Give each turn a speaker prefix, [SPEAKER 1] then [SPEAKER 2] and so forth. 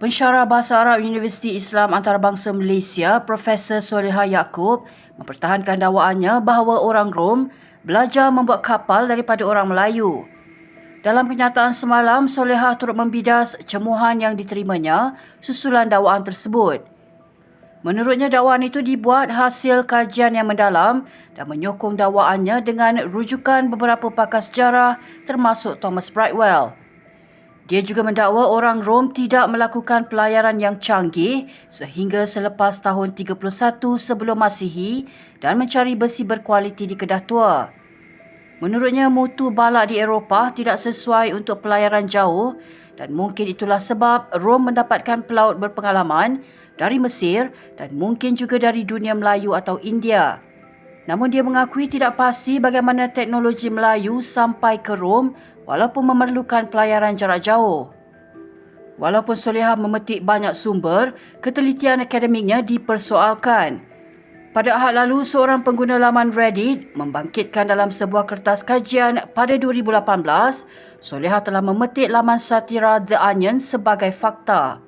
[SPEAKER 1] Pensyarah Bahasa Arab Universiti Islam Antarabangsa Malaysia, Profesor Soleha Yaakob, mempertahankan dakwaannya bahawa orang Rom belajar membuat kapal daripada orang Melayu. Dalam kenyataan semalam, Soleha turut membidas cemuhan yang diterimanya susulan dakwaan tersebut. Menurutnya dakwaan itu dibuat hasil kajian yang mendalam dan menyokong dakwaannya dengan rujukan beberapa pakar sejarah termasuk Thomas Brightwell. Dia juga mendakwa orang Rom tidak melakukan pelayaran yang canggih sehingga selepas tahun 31 sebelum Masihi dan mencari besi berkualiti di Kedah Tua. Menurutnya mutu balak di Eropah tidak sesuai untuk pelayaran jauh dan mungkin itulah sebab Rom mendapatkan pelaut berpengalaman dari Mesir dan mungkin juga dari dunia Melayu atau India. Namun dia mengakui tidak pasti bagaimana teknologi Melayu sampai ke Rom walaupun memerlukan pelayaran jarak jauh. Walaupun Soleha memetik banyak sumber, ketelitian akademiknya dipersoalkan. Pada ahad lalu, seorang pengguna laman Reddit membangkitkan dalam sebuah kertas kajian pada 2018, Soleha telah memetik laman satira The Onion sebagai fakta.